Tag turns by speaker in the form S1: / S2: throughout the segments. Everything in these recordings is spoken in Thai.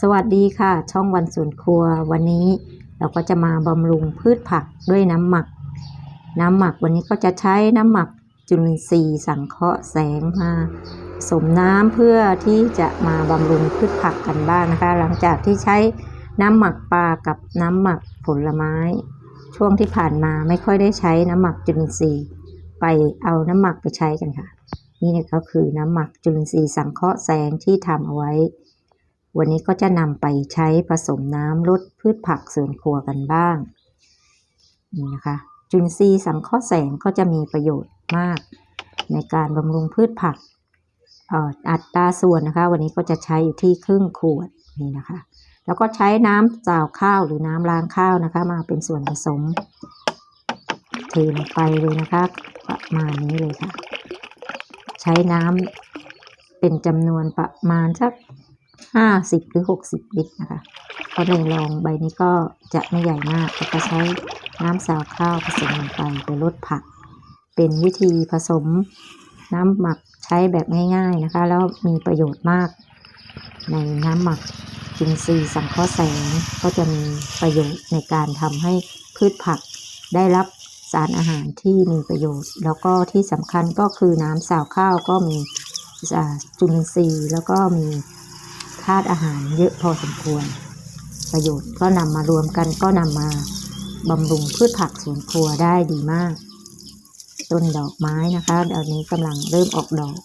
S1: สวัสดีค่ะ ช่องวันสวนครัว วันนี้เราก็จะมาบำรุงพืชผักด้วยน้ำหมัก น้ำหมักวันนี้ก็จะใช้น้ำหมักจุลินทรีย์สังเคราะห์แสงมาสมน้ำเพื่อที่จะมาบำรุงพืชผักกันบ้างนะคะ หลังจากที่ใช้น้ำหมักปลากับน้ำหมักผลไม้ ช่วงที่ผ่านมาไม่ค่อยได้ใช้น้ำหมักจุลินทรีย์ ไปเอาน้ำหมักไปใช้กันค่ะ นี่เนี่ยก็คือน้ำหมักจุลินทรีย์สังเคราะห์แสงที่ทำเอาไว้ วันนี้ก็จะนำไปใช้ผสมน้ำลดพืชผักสวนครัวกันบ้าง นี่นะคะ จุลินทรีย์สังเคราะห์แสงก็จะมีประโยชน์มาก ในการบำรุงพืชผักอัตราส่วนนะคะ วันนี้ก็จะใช้อยู่ที่ครึ่งขวดนี่นะคะ แล้วก็ใช้น้ำจาวข้าวหรือน้ำล้างข้าวนะคะ มาเป็นส่วนผสมเทลงไปเลยนะคะประมาณนี้เลยค่ะ ใช้น้ำเป็นจำนวนประมาณสัก ห้าสิบหรือหกสิบลิตรนะคะเพราะในรองใบนี้ก็จะไม่ใหญ่มากแล้วก็ใช้น้ำสาวข้าวผสมลงไปไปลดผัก เป็นวิธีผสมน้ำหมักใช้แบบง่ายๆนะคะ แล้วมีประโยชน์มาก ในน้ำหมักจุลินทรีสังเคราะห์แสงก็จะมีประโยชน์ในการทำให้พืชผักได้รับสารอาหารที่มีประโยชน์ แล้วก็ที่สำคัญก็คือน้ำสาวข้าวก็มีจุลินทรีย์แล้วก็มี ธาตุอาหารเยอะพอสมควร ประโยชน์ก็นำมารวมกันก็นำมาบำรุงพืชผักสวนครัวได้ดีมาก ต้นดอกไม้นะคะเดี๋ยวนี้กำลังเริ่มออกดอก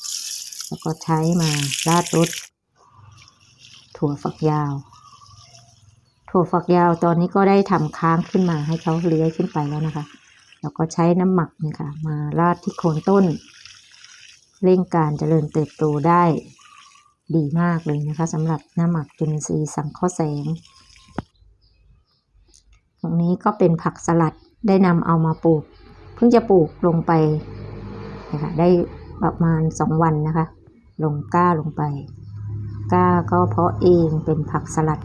S1: แล้วก็ใช้มาราดรถถั่วฝักยาว ถั่วฝักยาวตอนนี้ก็ได้ทำค้างขึ้นมาให้เขาเลื้อยขึ้นไปแล้วนะคะ แล้วก็ใช้น้ำหมักนี่ยค่ะมาราดที่โคนต้น เร่งการเจริญเติบโตได้ ดีมากเลยนะคะสำหรับหน้ำหมักจุลินทรีย์สังเคราะห์แสง ตรงนี้ก็เป็นผักสลัดได้นำเอามาปลูก เพิ่งจะปลูกลงไปนะคะได้ประมาณสองวันนะคะ ลงก้าลงไป ก้าก็เพาะเองเป็นผักสลัด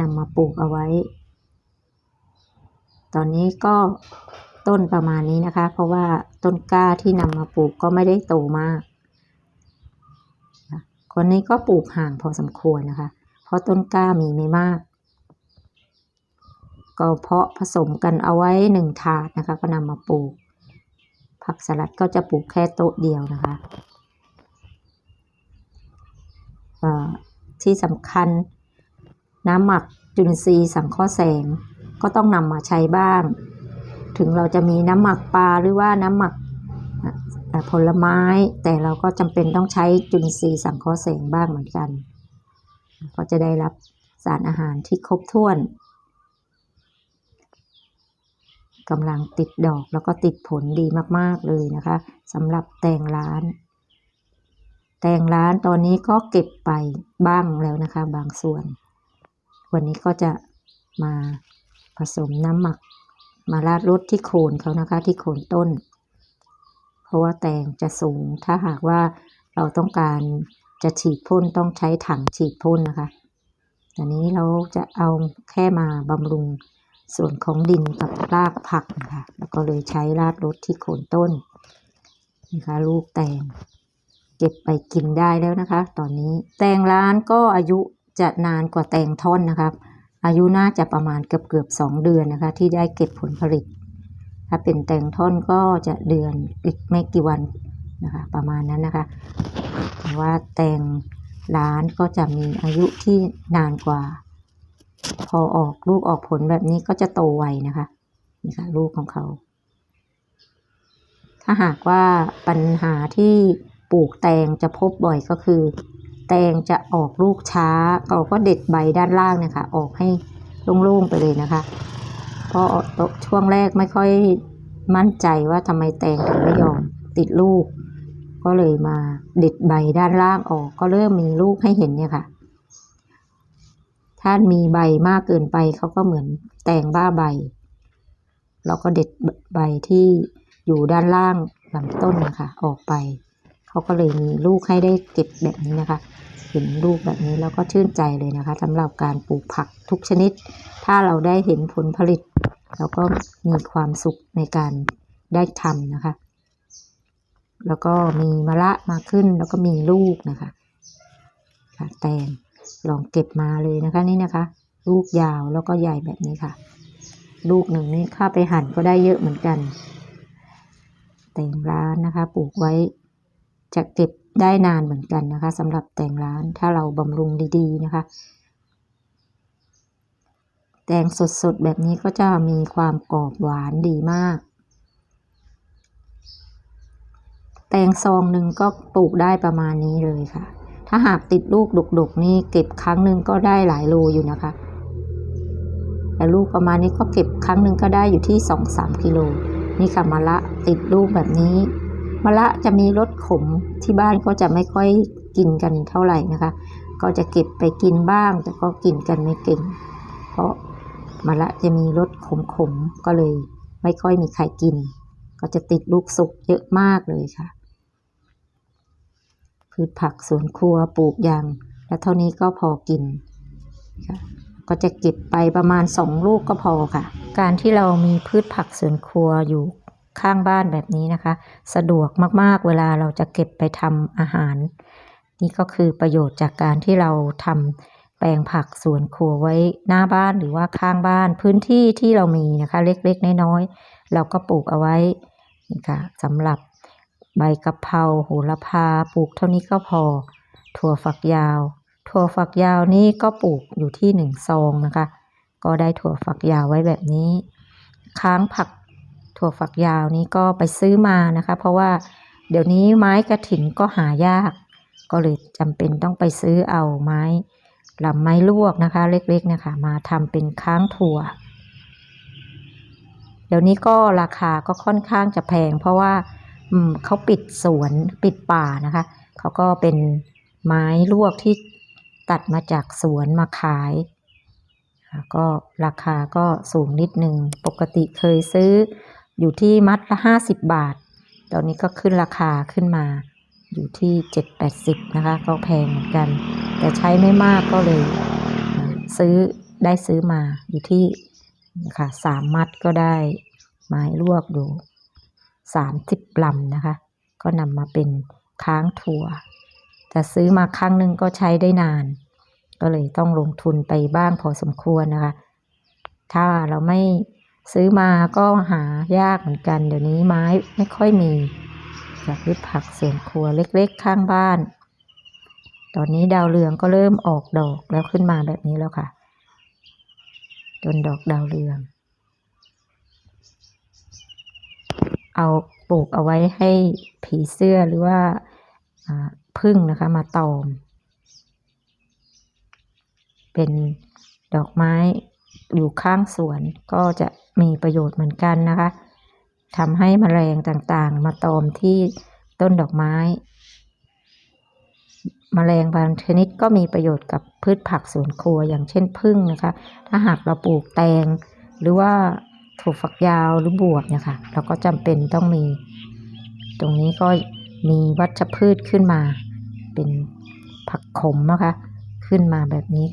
S1: นำมาปลูกเอาไว้ ตอนนี้ก็ต้นประมาณนี้นะคะ เพราะว่าต้นก้าที่นำมาปลูกก็ไม่ได้โตมาก คนนี้ก็ปลูกห่างพอสมควรนะคะ เพราะต้นกล้ามีไม่มาก ก็เพาะผสมกันเอาไว้หนึ่งถาดนะคะ ก็นำมาปลูก ผักสลัดก็จะปลูกแค่โต๊ะเดียวนะคะที่สำคัญน้ำหมักจุลินทรีย์สังเคราะห์แสงก็ต้องนำมาใช้บ้าง ถึงเราจะมีน้ำหมักปลาหรือว่าน้ำหมัก ผลไม้แต่เราก็จำเป็นต้องใช้จุลินทรีย์สังเคราะห์แสงบ้างเหมือนกัน ก็จะได้รับสารอาหารที่ครบถ้วนกำลังติดดอกแล้วก็ติดผลดีมาก ๆ เลยนะคะสำหรับแตงร้าน แตงร้านตอนนี้ก็เก็บไปบ้างแล้วนะคะ บางส่วน วันนี้ก็จะมาผสมน้ำหมัก มาราดรดที่โคนเขานะคะ ที่โคนต้น เพราะว่าแตงจะสูง ถ้าหากว่าเราต้องการจะฉีดพ่นต้องใช้ถังฉีดพ่นนะคะแต่นี้เราจะเอาแค่มาบำรุงส่วนของดินกับรากผักนะคะแล้วก็เลยใช้ราดรดที่โคนต้นนะคะลูกแตงเก็บไปกินได้แล้วนะคะ ตอนนี้แตงร้านก็อายุจะนานกว่าแตงท่อนนะครับ อายุน่าจะประมาณเกือบเกือบสองเดือนนะคะ ที่ได้เก็บผลผลิต ถ้าเป็นแตงท่อนก็จะเดือนอีกไม่กี่วันนะคะ ประมาณนั้นนะคะแต่ว่าแตงร้านก็จะมีอายุที่นานกว่า พอออกลูกออกผลแบบนี้ก็จะโตไวนะคะนี่ค่ะลูกของเขา ถ้าหากว่าปัญหาที่ปลูกแตงจะพบบ่อยก็คือ แตงจะออกลูกช้าเราก็เด็ดใบด้านล่างนี่ยค่ะออกให้โล่งๆไปเลยนะคะ เพราะช่วงแรกไม่ค่อยมั่นใจว่าทำไมแตงถึงไม่ยอมติดลูก ก็เลยมาด็ดใบด้านล่างออก ก็เริ่มมีลูกให้เห็นเนี่ยค่ะ ถ้ามีใบมากเกินไปเขาก็เหมือนแตงบ้าใบ เราก็เด็ดใบที่อยู่ด้านล่างลำต้นนะคะออกไป เขาก็เลยมีลูกให้ได้เก็บแบบนี้นะคะ เห็นลูกแบบนี้แล้วก็ชื่นใจเลยนะคะสำหรับการปลูกผักทุกชนิด ถ้าเราได้เห็นผลผลิต เราก็มีความสุขในการได้ทำนะคะ แล้วก็มีมะระมาขึ้นแล้วก็มีลูกนะคะค่ะแตงลองเก็บมาเลยนะคะนี่นะคะ ลูกยาวแล้วก็ใหญ่แบบนี้ค่ะ ลูกหนึ่งนี่ข้าไปหั่นก็ได้เยอะเหมือนกัน แต่งร้านนะคะ ปลูกไว้จะเก็บ ได้นานเหมือนกันนะคะสำหรับแต่งร้านถ้าเราบำรุงดีๆนะคะ แตงสดๆแบบนี้ก็จะมีความกรอบหวานดีมาก แตงซองหนึ่งก็ปลูกได้ประมาณนี้เลยค่ะ ถ้าหากติดลูกดกๆนี่เก็บครั้งหนึ่งก็ได้หลายโลอยู่นะคะ แต่ลูกประมาณนี้ก็เก็บครั้งหนึ่งก็ได้อยู่ที่สองสามกิโลนี่ค่ะมะละติดลูกแบบนี้ มะละจะมีรสขมที่บ้านก็จะไม่ค่อยกินกันเท่าไหร่นะคะ ก็จะเก็บไปกินบ้าง แต่ก็กินกันไม่เก่ง เพราะมะละจะมีรสขมๆก็เลย ไม่ค่อยมีใครกิน ก็จะติดลูกสุกเยอะมากเลยค่ะ พืชผักสวนครัวปลูกอย่าง และเท่านี้ก็พอกินค่ะก็จะเก็บไปประมาณสองลูกก็พอค่ะ การที่เรามีพืชผักสวนครัวอยู่ ข้างบ้านแบบนี้นะคะ สะดวกมากๆเวลาเราจะเก็บไปทำอาหาร นี่ก็คือประโยชน์จากการที่เราทำแปลงผักสวนครัวไว้หน้าบ้านหรือว่าข้างบ้านพื้นที่ที่เรามีนะคะ เล็กๆ น้อยๆเราก็ปลูกเอาไว้นี่ค่ะสำหรับใบกะเพราโหระพาปลูกเท่านี้ก็พอ ถั่วฝักยาว ถั่วฝักยาวนี่ก็ปลูกอยู่ที่หนึ่งซองนะคะ ก็ได้ถั่วฝักยาวไว้แบบนี้ ค้างผัก ถั่วฝักยาวนี้ก็ไปซื้อมานะคะ เพราะว่าเดี๋ยวนี้ไม้กระถิ่นก็หายาก ก็เลยจำเป็นต้องไปซื้อเอาไม้ลำไม้ลวกนะคะ เล็กๆนะคะ มาทำเป็นค้างถั่ว เดี๋ยวนี้ก็ราคาก็ค่อนข้างจะแพง เพราะว่าเขาปิดสวนปิดป่านะคะเขาก็เป็นไม้ลวกที่ตัดมาจากสวนมาขาย ก็ราคาก็สูงนิดนึง ปกติเคยซื้อ อยู่ที่มัดละห้าสิบบาท ตอนนี้ก็ขึ้นราคาขึ้นมา อยู่ที่เจ็ดแปดสิบนะคะ ก็แพงเหมือนกัน แต่ใช้ไม่มากก็เลย ซื้อได้ซื้อมาอยู่ที่ค่ะสามมัดก็ได้ไม้ลวกอยู่สามสิบลำนะคะ ก็นำมาเป็นค้างถั่ว แต่ซื้อมาครั้งหนึ่งก็ใช้ได้นาน ก็เลยต้องลงทุนไปบ้างพอสมควรนะคะ ถ้าเราไม่ ซื้อมาก็หายากเหมือนกัน เดี๋ยวนี้ไม้ไม่ค่อยมีจากพืชผักสวนครัวเล็กๆข้างบ้าน ตอนนี้ดาวเรืองก็เริ่มออกดอกแล้วขึ้นมาแบบนี้แล้วค่ะต้นดอกดาวเรือง เอาปลูกเอาไว้ให้ผีเสื้อหรือว่าอ่าพึ่งนะคะมาตอม เป็นดอกไม้ อยู่ข้างสวนก็จะมีประโยชน์เหมือนกันนะคะทำให้แมลงต่างๆ มาตอมที่ต้นดอกไม้ แมลงบางชนิดก็มีประโยชน์กับพืชผักสวนครัวอย่างเช่นผึ้งนะคะ ถ้าหากเราปลูกแตง หรือว่าถั่วฝักยาวหรือบวบเนี่ยค่ะเราก็จำเป็นต้องมี ตรงนี้ก็มีวัชพืชขึ้นมา เป็นผักขมนะคะ ขึ้นมาแบบนี้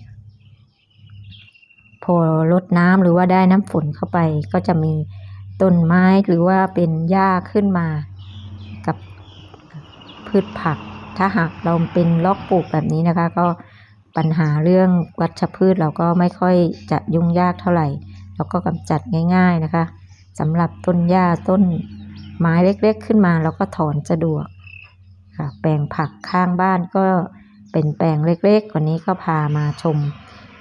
S1: พอรดน้ำหรือว่าได้น้ำฝนเข้าไป ก็จะมีต้นไม้หรือว่าเป็นหญ้าขึ้นมากับพืชผัก ถ้าหากเราเป็นล็อกปลูกแบบนี้นะคะ ก็ปัญหาเรื่องวัชพืชเราก็ไม่ค่อยจะยุ่งยากเท่าไหร่เราก็กำจัดง่าย ๆนะคะสำหรับต้นหญ้าต้นไม้เล็กๆ ขึ้นมาเราก็ถอนสะดวกค่ะแปลงผักข้างบ้านก็เป็นแปลงเล็กๆวันนี้ก็พามาชม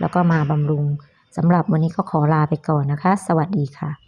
S1: แล้วก็มาบำรุง สำหรับวันนี้ก็ขอลาไปก่อนนะคะ สวัสดีค่ะ